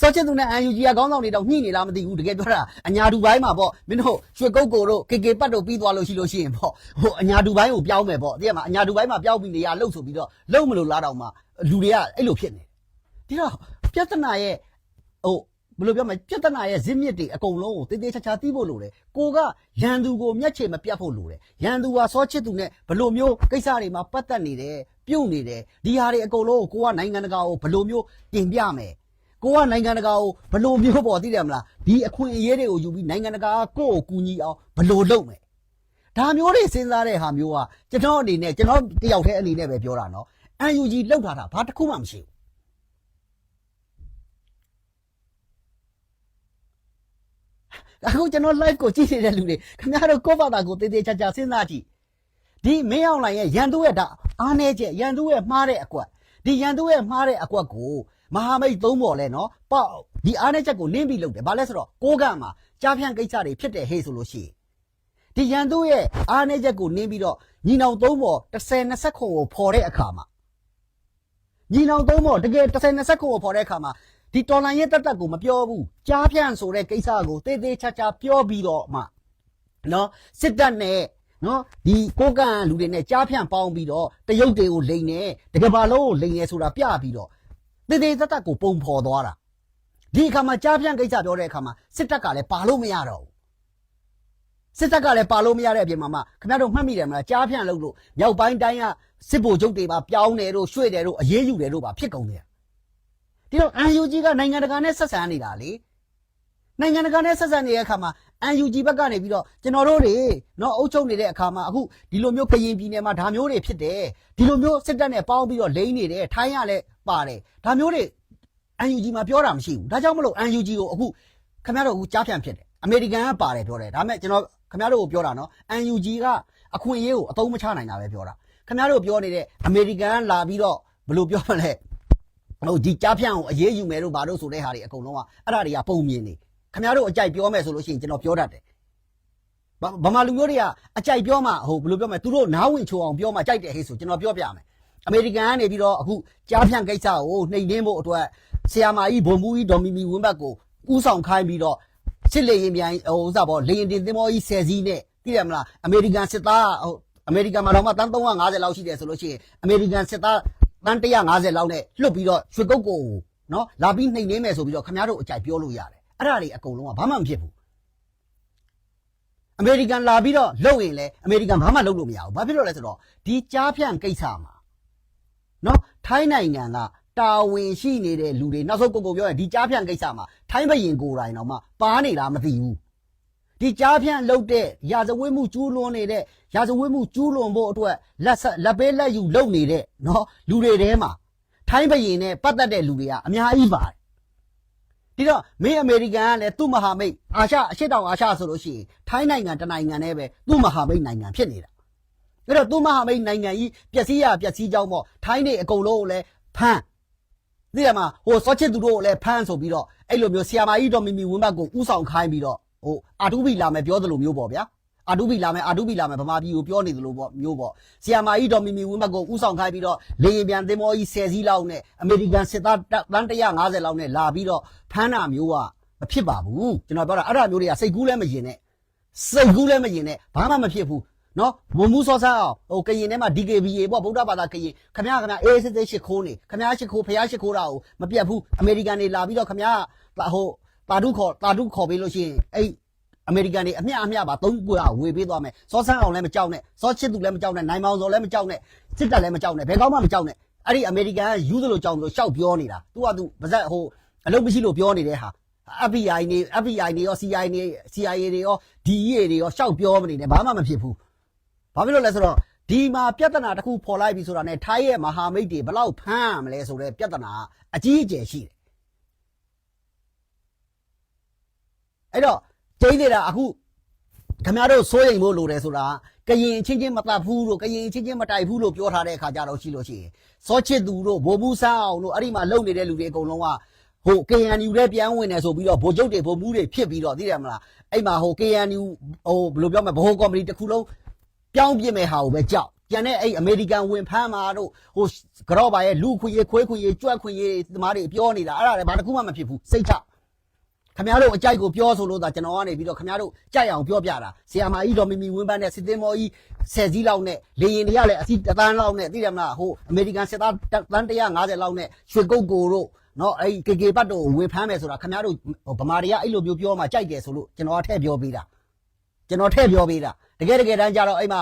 စောချစ်သူနဲ့အန်ယူဂျီကခေါင်းဆောင်တွေတော့ညှိနေလားမသိဘူးတကယ်ပြောတာအညာဒူဘိုင်းမှာပေါ့မင်းတို့ရွှေကုတ်ကိုတို့ကေကေပတ်တို့ပြီးသွားလို့ရှိလို့ရှိရင်ပေါ့ဟိုအညာဒူဘိုင်းကိုပြောင်းမယ်ပေါ့တကယ်မှာအညာဒူဘိုင်းမှာပြောင်းပြီးနေရလှုပ်ဆိုပြီးတော့လှုပ်မလို့လားတော့မှလူတွေကအဲ့လိုဖြစ်နေတယ်ဒီတော့ပြဿနာရဲ့ဟိုဘယ်လိုပြောမလဲပြဿနာရဲ့ဇစ်မြစ်တွေအကုန်လုံးကိုတေးသေးချာချာသိဖို့လိုတယ်ကိုကရန်သူကိုမျက်ခြေမပြတ်ဖို့လိုတယ်ရန်သူကစောချစ်သူနဲ့ဘယ်လိုမျိုးကိစ္စတွေမှာပတ်သက်နေတယ် ပြုတ်နေတယ်ဒီဟာတွေအကုန်လုံးကိုကိုကနိုင်ငံတကာကိုဘယ်လိုမျိုးတင်ပြမယ်ကိုကနိုင်ငံတကာကိုဘယ်လိုမျိုးပေါ်သိတယ်မလားဒီအခွင့်အရေးတွေကိုယူပြီးနိုင်ငံတကာကကိုယ့်ကိုကူညီအောင်ဘယ်လိုလုပ်မယ်ဒါမျိုးတွေစဉ်းစားတဲ့ဟာမျိုးကကျွန်တော်အနေနဲ့ကျွန်တော်တယောက်တည်းအနေနဲ့ပဲပြောတာနော် UNG လောက်ထားတာဘာတစ်ခုမှမရှိဘူးအခုကျွန်တော် live ကိုကြည့်နေတဲ့လူတွေခင်ဗျားတို့ကိုယ့်ဘာသာကိုတေးသေးချာချာစဉ်းစားကြည့် ဒီမင်းအောင်လိုင်ရဲ့ရန်သူရဲ့ဒါအားနေချက်ရန်သူရဲ့မှားတဲ့အကွက်ဒီရန်သူရဲ့မှားတဲ့အကွက်ကိုမဟာမိတ်သုံးပေါ်လဲနော်ပေါ့ဒီအားနေချက်ကိုနင်းပြီးလုပ်တယ်ဘာလဲဆိုတော့ကိုးကမှာကြားဖြန့်ကိစ္စတွေဖြစ်တယ်ဟေ့ဆိုလို့ရှိရင်ဒီရန်သူရဲ့အားနေချက်ကိုနင်းပြီးတော့ညီနောင်သုံးပေါ်30 20ခုကိုဖော်တဲ့အခါမှာညီနောင်သုံးပေါ်တကယ်30 20ခုကိုဖော်တဲ့အခါမှာဒီတော်လန်ရဲ့တက်တက်ကိုမပြောဘူးကြားဖြန့်ဆိုတဲ့ကိစ္စကိုတေးသေးချာချာပြောပြီးတော့မှနော်စစ်တပ်နဲ့ နော်ဒီကိုကန်လူတွေနဲ့ကြားဖြန့်ပေါင်းပြီးတော့တရုတ်တွေကိုလိန်နေတကဘာလုံးကိုလိန်နေဆိုတာပြပြီးတော့တေးသေးတက်တက်ကိုပုံဖော်သွားတာဒီအခါမှာကြားဖြန့်ကိစ္စပြောတဲ့အခါမှာစစ်တပ်ကလည်းပါလို့မရတော့ဘူးစစ်တပ်ကလည်းပါလို့မရတဲ့အပြင်မှာမှခင်ဗျားတို့မှတ်မိတယ်မလားကြားဖြန့်လို့လို့မြောက်ပိုင်းတိုင်းကစစ်ဗိုလ်ချုပ်တွေပါပြောင်းတယ်တို့ရွှေ့တယ်တို့အရေးယူတယ်တို့ပါဖြစ်ကုန်တယ်ဒီတော့ UNG ကနိုင်ငံတကာနဲ့ဆက်ဆံနေတာလေနိုင်ငံတကာနဲ့ဆက်ဆံနေတဲ့အခါမှာ NUG ဘက်ကနေပြီးတော့ကျွန်တော်တို့တွေနော်အုပ်ချုပ်နေတဲ့အခါမှာအခုဒီလိုမျိုးကရင်ပြည်နယ်မှာဒါမျိုးတွေဖြစ်တယ်ဒီလိုမျိုးစစ်တပ်နဲ့ပေါင်းပြီးတော့လိမ့်နေတယ်ထိုင်းရလဲပါတယ်ဒါမျိုးတွေ NUG မှာပြောတာမရှိဘူးဒါကြောင့်မလို့ NUG ကိုအခုခင်ဗျားတို့အခုကြားဖြန့်ဖြစ်တယ်အမေရိကန်ကပါတယ်ပြောတယ်ဒါမဲ့ကျွန်တော်ခင်ဗျားတို့ကိုပြောတာနော် NUG ကအခွင့်အရေးကိုအသုံးမချနိုင်တာပဲပြောတာခင်ဗျားတို့ပြောနေတဲ့အမေရိကန်ကလာပြီးတော့ဘယ်လိုပြောမလဲဟိုဒီကြားဖြန့်ကိုအရေးယူမယ်လို့ဘာလို့ဆိုတဲ့ဟာတွေအကုန်လုံးကအဲ့ဒါတွေကပုံမြင်နေ ခင်ဗျားတို့အကြိုက်ပြောမယ်ဆိုလို့ရှိရင်ကျွန်တော်ပြောတတ်တယ်ဗဗမာလူမျိုးတွေကအကြိုက်ပြောမှဟိုဘယ်လိုပြောမလဲသူတို့နားဝင်ချိုအောင်ပြောမှကြိုက်တယ်ဟေ့ဆိုကျွန်တော်ပြောပြမယ်အမေရိကန်ကနေပြီးတော့အခုကြားဖြန့်ကိစ္စကိုနှိမ်နှင်းဖို့အတွက်ဆီယာမာကြီးဘုံမူကြီးဒေါ်မီမီဝင်းဘတ်ကိုဥဆောင်ခိုင်းပြီးတော့စစ်လေရင်ပြန်ဟိုဥစားပေါ့လေရင်တင်သင်္ဘောကြီးဆယ်စီးနဲ့သိရမလားအမေရိကန်စစ်သားဟိုအမေရိကန်မှာတော့မှတန်း350လောက်ရှိတယ်ဆိုလို့ရှိရင်အမေရိကန်စစ်သားတန်း150လောက်နဲ့လွတ်ပြီးတော့ရွှေကုတ်ကိုနော်လာပြီးနှိမ်နှင်းမယ်ဆိုပြီးတော့ခင်ဗျားတို့အကြိုက်ပြောလို့ရတယ် အဲ့ဒါတွေအကုန်လုံးကဘာမှမဖြစ်ဘူးအမေရိကန်လာပြီးတော့လုပ်ရင်လည်းအမေရိကန်ဘာမှလုပ်လို့မရဘူး။ဘာဖြစ်လို့လဲဆိုတော့ဒီကြားဖြန့်ကိစ္စမှာနော်ထိုင်းနိုင်ငံကတာဝန်ရှိနေတဲ့လူတွေနောက်ဆုံးကိုကိုပြောရင်ဒီကြားဖြန့်ကိစ္စမှာထိုင်းဘရင်ကိုယ်တိုင်တော့မှပါနေလားမသိဘူး။ဒီကြားဖြန့်လုပ်တဲ့ရာဇဝတ်မှုကျူးလွန်နေတဲ့ရာဇဝတ်မှုကျူးလွန်ဖို့အတွက်လက်ဆက်လက်ပေးလက်ယူလုပ်နေတဲ့နော်လူတွေထဲမှာထိုင်းဘရင်နဲ့ပတ်သက်တဲ့လူတွေကအများကြီးပါတယ် ဒီတော့မင်းအမေရိကန်ကလည်းသူ့မဟာမိတ်အာရှအရှေ့တောင်အာရှဆိုလို့ရှိရင်ထိုင်းနိုင်ငံတစ်နိုင်ငံနဲ့ပဲသူ့မဟာမိတ်နိုင်ငံဖြစ်နေတာအဲ့တော့သူ့မဟာမိတ်နိုင်ငံကြီးပျက်စီးရပျက်စီးကြောင်းပေါ့ထိုင်းနေအကုန်လုံးကိုလည်းဖမ်းသိရမှာဟိုစောချစ်သူတို့ကိုလည်းဖမ်းဆိုပြီးတော့အဲ့လိုမျိုးဆီယာမာကြီးတော်မီမီဝင်းဘတ်ကိုဥဆောင်ခိုင်းပြီးတော့ဟိုအာတူဘီလာမယ်ပြောသလိုမျိုးပေါ့ဗျာ အာတူဘီလာမယ်အာတူဘီလာမယ်ဗမာပြည်ကိုပြောနေသလိုပေါ့မျိုးပေါ့ဆီယာမာကြီးတော်မီမီဝင်းဘတ်ကိုဥဆောင်ခိုင်းပြီးတော့လေရင်ပြန်သင်္ဘောကြီး10စီးလောက်နဲ့အမေရိကန်စစ်သားတန်း150လောက်နဲ့လာပြီးတော့ဖမ်းတာမျိုးကမဖြစ်ပါဘူးကျွန်တော်ပြောတာအဲ့ဒါမျိုးတွေကစိတ်ကူးလည်းမရင်နဲ့စိတ်ကူးလည်းမရင်နဲ့ဘာမှမဖြစ်ဘူးနော်မမှုစောဆန်းအောင်ဟိုကရင်ထဲမှာ DKBA ပေါ့ဗုဒ္ဓဘာသာကရင်ခမရခမရအေးစစ်စစ်ရှစ်ခိုးနေခမရရှစ်ခိုးဖျားရှစ်ခိုးတာကိုမပြတ်ဘူးအမေရိကန်တွေလာပြီးတော့ခမရဟိုတာတုခေါ်တာတုခေါ်ပေးလို့ရှိရင်အဲ့ အမေရိကန်တွေအမျှအမျှပါသုံးပွာဝေပေးသွားမယ်စောဆန်းအောင်လည်းမကြောက်နဲ့စောချစ်သူလည်းမကြောက်နဲ့နိုင်မောင်စောလည်းမကြောက်နဲ့စစ်တပ်လည်းမကြောက်နဲ့ဘယ်ကောင်းမှမကြောက်နဲ့အဲ့ဒီအမေရိကန်ကယူသလိုကြောက်သလိုရှောက်ပြောနေတာ तू က तू ပါဇက်ဟိုအလုပ်မရှိလို့ပြောနေတဲ့ဟာ FBI နေ FBI နေရော CIA နေ CIA တွေရော DEA တွေရောရှောက်ပြောမနေနဲ့ဘာမှမဖြစ်ဘူးဘာဖြစ်လို့လဲဆိုတော့ဒီမှာပြဿနာတစ်ခုပေါ်လိုက်ပြီဆိုတာနဲ့ထိုင်းရဲ့မဟာမိတ်တွေဘလောက်ဖမ်းရမလဲဆိုတဲ့ပြဿနာအကြီးအကျယ်ရှိတယ်အဲ့တော့ ကျိန်းနေတာအခုခင်ဗျားတို့စိုးရိမ်ဖို့လိုတယ်ဆိုတာကရင်အချင်းချင်းမတတ်ဘူးလို့ကရင်အချင်းချင်းမတိုက်ဘူးလို့ပြောထားတဲ့အခါကြတော့ရှိလို့ရှိရင်စောချစ်သူတို့ဘိုလ်ဘူးဆန်းအောင်တို့အဲ့ဒီမှာလုံနေတဲ့လူတွေအကုန်လုံးကဟို KNU လည်းပြန်ဝင်နေဆိုပြီးတော့ဗိုလ်ချုပ်တွေဗိုလ်မှူးတွေဖြစ်ပြီးတော့သိတယ်မလားအဲ့မှာဟို KNU ဟိုဘယ်လိုပြောမလဲဗဟိုကော်မတီတစ်ခုလုံးပြောင်းပြစ်မဲ့ဟာကိုပဲကြောက်ကျန်တဲ့အဲ့အမေရိကန်ဝင်ဖမ်းမှာတို့ဟိုကြော့ပါရဲ့လူခွေရေးခွေးခွေရေးကြွက်ခွေရေးသမားတွေပြောနေတာအဲ့ဒါလည်းဘာတစ်ခုမှမဖြစ်ဘူးစိတ်ချ ခမရတို့အကြိုက်ကိုပြောဆိုလို့သာကျွန်တော်ကနေပြီးတော့ခမရတို့ကြိုက်အောင်ပြောပြတာဆီယာမာကြီးတော်မီမီဝင်းပန်းနဲ့စစ်သင်းမောကြီးဆယ်စီးလောက်နဲ့လေရင်တွေကလည်းအစီတသန်းလောက်နဲ့သိတယ်မလားဟိုအမေရိကန်စစ်သားတန်း150လောက်နဲ့ရွှေကုတ်ကိုတို့နော်အဲ့ကေကေပတ်တို့ဝေဖမ်းမယ်ဆိုတာခမရတို့ဗမာတွေကအဲ့လိုမျိုးပြောမှကြိုက်တယ်ဆိုလို့ကျွန်တော်ကထည့်ပြောပေးတာကျွန်တော်ထည့်ပြောပေးတာတကယ်တကယ်တမ်းကျတော့အဲ့မှာ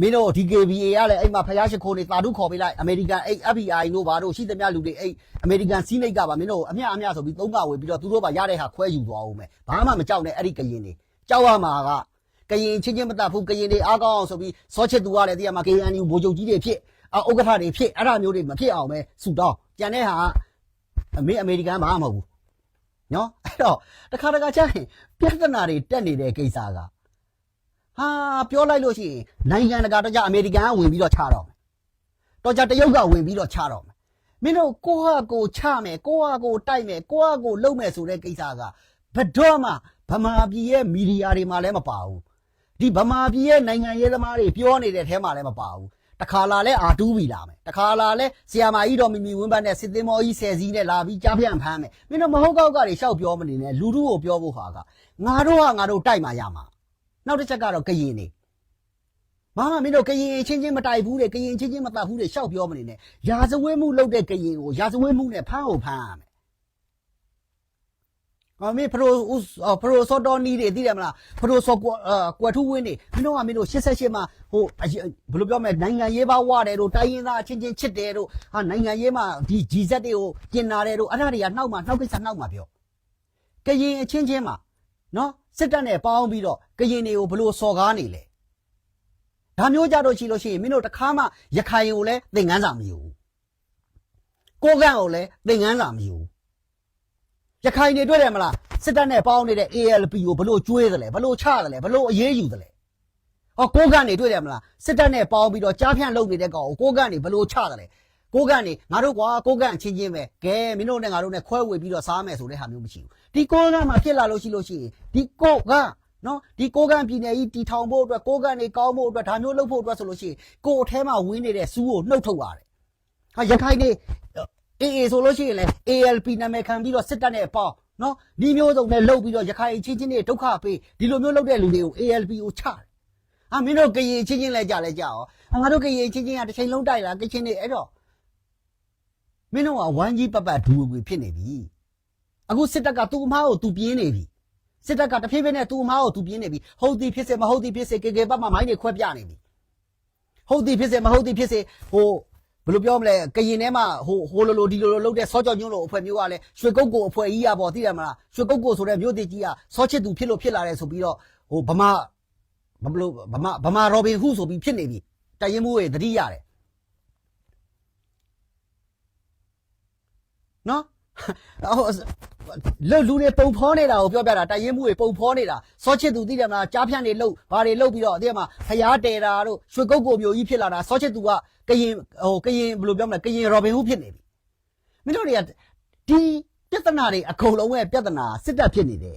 မင်းတို့ DKBA ကလည်းအဲ့မှာဖျားရှိခိုးနေတာတုခေါ်ပေးလိုက်အမေရိကန်အဲ့ FBI တို့ဘာတို့ရှိသမျှလူတွေအဲ့အမေရိကန်စီးနိတ်ကပါမင်းတို့အမျှအမျှဆိုပြီးသုံးကဝေပြီးတော့သူတို့ပါရတဲ့ဟာခွဲယူသွားအောင်မယ်ဘာမှမကြောက်နဲ့အဲ့ဒီကရင်တွေကြောက်ရမှာကကရင်ချင်းချင်းမတတ်ဘူးကရင်တွေအားကောင်းအောင်ဆိုပြီးစောချစ်သူကလည်းတရားမှာ KNU ဘိုလ်ချုပ်ကြီးတွေဖြစ်အောဥက္ကဋ္ဌတွေဖြစ်အဲ့ဒါမျိုးတွေမဖြစ်အောင်ပဲဆူတောင်းကြံတဲ့ဟာအမေအမေရိကန်ဘာမှမဟုတ်ဘူးနော်အဲ့တော့တခါတခါကျရင်ပြဿနာတွေတက်နေတဲ့ကိစ္စက ဟာပြောလိုက်လို့ရှိရင်နိုင်ငံတကာတော့ကြအမေရိကန်ကဝင်ပြီးတော့ချတော့မယ်။တော့ကြတရုတ်ကဝင်ပြီးတော့ချတော့မယ်။မင်းတို့ကိုဟာကိုချမယ်ကိုဟာကိုတိုက်မယ်ကိုဟာကိုလုံမယ်ဆိုတဲ့ကိစ္စကဘယ်တော့မှဗမာပြည်ရဲ့မီဒီယာတွေမှာလည်းမပါဘူး။ဒီဗမာပြည်ရဲ့နိုင်ငံရေးသမားတွေပြောနေတဲ့ထဲမှာလည်းမပါဘူး။တခါလာလဲအာတူးပြီလာမယ်။တခါလာလဲဆီယာမာကြီးတော်မီမီဝင်းဘတ်နဲ့စစ်သင်းမောကြီးဆယ်စီးနဲ့လာပြီးကြားပြန်ဖမ်းမယ်။မင်းတို့မဟုတ်ကောက်ကတွေရှောက်ပြောမနေနဲ့လူတို့ကိုပြောဖို့ဟာကငါတို့ဟာငါတို့တိုက်မှရမှာ။ နောက်တစ်ချက်ကတော့ကရင်နေမမမင်းတို့ကရင်ချင်းချင်းမတိုင်ဘူးတဲ့ကရင်ချင်းချင်းမတတ်ဘူးတဲ့ရှောက်ပြောမနေနဲ့ရာဇဝဲမှုလုပ်တဲ့ကရင်ကိုရာဇဝဲမှုနဲ့ဖမ်းအောင်ဖမ်းရမယ်။အော်မင်းပရိုဥစပရိုစောတော်နီးတွေသိတယ်မလားပရိုစောကွာအာကွာထူးဝင်းတွေမင်းတို့ကမင်းတို့88မှာဟိုအရင်ဘယ်လိုပြောမလဲနိုင်ငံရေးပါဝတယ်တို့တိုင်းရင်းသားအချင်းချင်းချစ်တယ်တို့ဟာနိုင်ငံရေးမှာဒီ GZ တွေကိုကျင်နာတယ်တို့အဲ့ဒါတွေကနှောက်မှာနှောက်ကိစ္စနှောက်မှာပြောကရင်အချင်းချင်းမှာနော် စစ်တပ်နဲ့ပေါင်းပြီးတော့ကရင်တွေကိုဘလို့စော်ကားနေလဲဒါမျိုးကြတော့ရှိလို့ရှိရင်မင်းတို့တခါမှရခိုင်ကိုလည်းသင်ငန်းစာမယူဘူးကိုကန့်ကိုလည်းသင်ငန်းစာမယူဘူးရခိုင်တွေတွေ့တယ်မလားစစ်တပ်နဲ့ပေါင်းနေတဲ့ ALP ကိုဘလို့ကျွေးတယ်လဲဘလို့ချတယ်လဲဘလို့အေးအေးယူတယ်လဲဟောကိုကန့်တွေတွေ့တယ်မလားစစ်တပ်နဲ့ပေါင်းပြီးတော့ကြားဖြန့်လုပ်နေတဲ့ကောင်ကိုကိုကန့်တွေဘလို့ချတယ်လဲ ကိုကန့်နေငါတို့ကွာကိုကန့်အချင်းချင်းပဲကဲမင်းတို့နဲ့ငါတို့နဲ့ခွဲဝေပြီးတော့စားမယ်ဆိုတဲ့ဟာမျိုးမရှိဘူးဒီကိုကမှာဖြစ်လာလို့ရှိလို့ရှိရင်ဒီကိုကနော်ဒီကိုကပြည်နယ်ကြီးတီထောင်ဖို့အတွက်ကိုကနေကောင်းဖို့အတွက်ဒါမျိုးလုပ်ဖို့အတွက်ဆိုလို့ရှိရင်ကိုအထဲမှာဝင်းနေတဲ့စူးကိုနှုတ်ထုတ်ရတယ်ဟာရခိုင်နေအေးအေးဆိုလို့ရှိရင်လေ ALP နာမည်ခံပြီးတော့စစ်တပ်နဲ့ပေါင်းနော်ဒီမျိုးစုံနဲ့လှုပ်ပြီးတော့ရခိုင်ချင်းချင်းတွေဒုက္ခပေးဒီလိုမျိုးလှုပ်တဲ့လူတွေကို ALP ကိုချတယ်ဟာမင်းတို့ကရင်ချင်းချင်းလဲကြလဲကြရောငါတို့ကရင်ချင်းချင်းကတစ်ချိန်လုံးတိုက်လာကချင်းတွေအဲ့တော့ မင်းတို့ကဝမ်းကြီးပတ်ပတ်ဒူဝီဖြစ်နေပြီအခုစစ်တပ်ကသူ့အမားကိုသူပြင်းနေပြီစစ်တပ်ကတဖြည်းဖြည်းနဲ့သူ့အမားကိုသူပြင်းနေပြီဟုတ်သည်ဖြစ်စေမဟုတ်သည်ဖြစ်စေကေကေပတ်မှာမိုင်းတွေခွဲပြနေပြီဟုတ်သည်ဖြစ်စေမဟုတ်သည်ဖြစ်စေဟိုဘယ်လိုပြောမလဲကရင်ထဲမှာဟိုဟိုလိုလိုဒီလိုလိုလုပ်တဲ့စောကြောညွန့်လိုအဖွဲ့မျိုးကလည်းရွှေကုတ်ကိုအဖွဲ့ကြီးရပေါ့သိတယ်မလားရွှေကုတ်ကိုဆိုတဲ့မျိုးတည်ကြီးကစောချစ်သူဖြစ်လို့ဖြစ်လာတယ်ဆိုပြီးတော့ဟိုဗမာဘယ်လိုဗမာဗမာရောဘင်ဟုဆိုပြီးဖြစ်နေပြီတရင်မှုတွေသတိရတယ် နော်ဟိုလူလူတွေပုံဖောနေတာကိုပြောပြတာတရင်မှုတွေပုံဖောနေတာစောချစ်သူသိတယ်မလားကြားဖြန့်တွေလှုပ်ဘာတွေလှုပ်ပြီးတော့သိတယ်မလားဖျားတဲတာတို့ရွှေကုတ်ကိုမျိုးကြီးဖြစ်လာတာစောချစ်သူကကရင်ဟိုကရင်ဘယ်လိုပြောမလဲကရင်ရောဘင်ဟုဖြစ်နေပြီမင်းတို့တွေကဒီပြဿနာတွေအကုန်လုံးရဲ့ပြဿနာစစ်တပ်ဖြစ်နေတယ်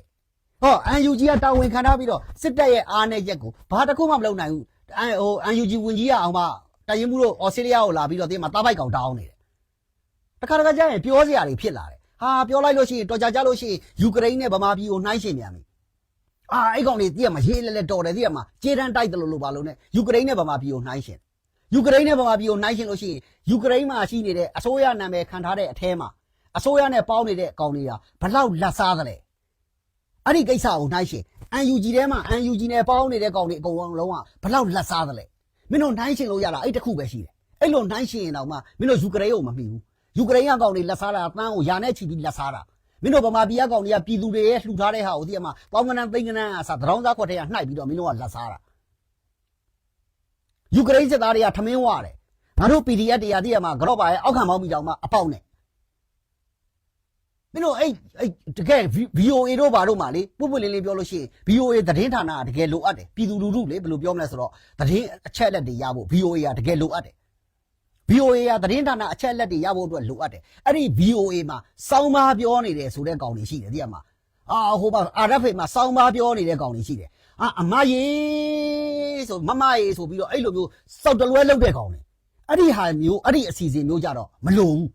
ဟော UNG ကတာဝန်ခံထားပြီးတော့စစ်တပ်ရဲ့အားနဲ့ရက်ကိုဘာတစ်ခုမှမလုပ်နိုင်ဘူးအဟို UNG ဝင်ကြီးကအောင်မှတရင်မှုတို့ဩစတြေးလျကိုလာပြီးတော့သိတယ်မလားတားပိုက်ကောင်တောင်းနေတယ် တခါတခါကျရင်ပြောစရာတွေဖြစ်လာတယ်ဟာပြောလိုက်လို့ရှိရင်တော်ကြကြလို့ရှိရင်ယူကရိန်းနဲ့ဗမာပြည်ကိုနှိုင်းရှင်ပြန်ပြီအာအဲ့ကောင်တွေသိရမှာရေးလဲလဲတော်တယ်သိရမှာကျေတန်းတိုက်တယ်လို့လို့ပါလို့ ਨੇ ယူကရိန်းနဲ့ဗမာပြည်ကိုနှိုင်းရှင်ယူကရိန်းနဲ့ဗမာပြည်ကိုနှိုင်းရှင်လို့ရှိရင်ယူကရိန်းမှာရှိနေတဲ့အစိုးရနာမည်ခံထားတဲ့အထဲမှာအစိုးရနဲ့ပေါင်းနေတဲ့အကောင်တွေကဘလောက်လက်စားသလဲအဲ့ဒီကိစ္စကိုနှိုင်းရှင် UNG ထဲမှာ UNG နဲ့ပေါင်းနေတဲ့ကောင်တွေအကုန်လုံးကဘလောက်လက်စားသလဲမင်းတို့နှိုင်းရှင်လို့ရတာအဲ့တစ်ခုပဲရှိတယ်အဲ့လိုနှိုင်းရှင်ရင်တော့မှမင်းတို့ယူကရိန်းကိုမမှီဘူး ယူကရိန်းကကောင်တွေလက်စားတာတန်းကိုယာနဲ့ချီပြီးလက်စားတာမင်းတို့ဗမာပြည်ကကောင်တွေကပြည်သူတွေရဲ့လှူထားတဲ့ဟာကိုသိရမှာပေါင်းကနန်းသိန်းကနန်းအစားတရောင်းသားခွက်ထဲကနှိုက်ပြီးတော့မင်းတို့ကလက်စားတာယူကရိန်းစစ်သားတွေကထမင်းဝရတယ်ငါတို့ PDF တရားသိရမှာကြော့ပါရဲ့အောက်ခံမောင်းပြီးတော့မှအပေါက်နဲ့မင်းတို့အဲ့အဲ့တကယ် VOA တို့ဘာတို့မှလေပုပ်ပွလင်းလေးပြောလို့ရှိရင် VOA သတင်းဌာနကတကယ်လိုအပ်တယ်ပြည်သူလူထုလေဘယ်လိုပြောမလဲဆိုတော့သတင်းအချက်အလက်တွေရဖို့ VOA ကတကယ်လိုအပ်တယ် VOA ကသတင်းဌာနအချက်အလက်တွေရဖို့အတွက်လိုအပ်တယ်အဲ့ဒီ VOA မှာစောင်းမားပြောနေတယ်ဆိုတဲ့ကောင်တွေရှိတယ်သိရမှာအာဟိုမှာ RFA မှာစောင်းမားပြောနေတဲ့ကောင်တွေရှိတယ်အာအမရေဆိုမမရေဆိုပြီးတော့အဲ့လိုမျိုးစောက်တလွဲလုပ်တဲ့ကောင်တွေအဲ့ဒီဟာမျိုးအဲ့ဒီအစီအစဉ်မျိုးကြတော့မလိုဘူး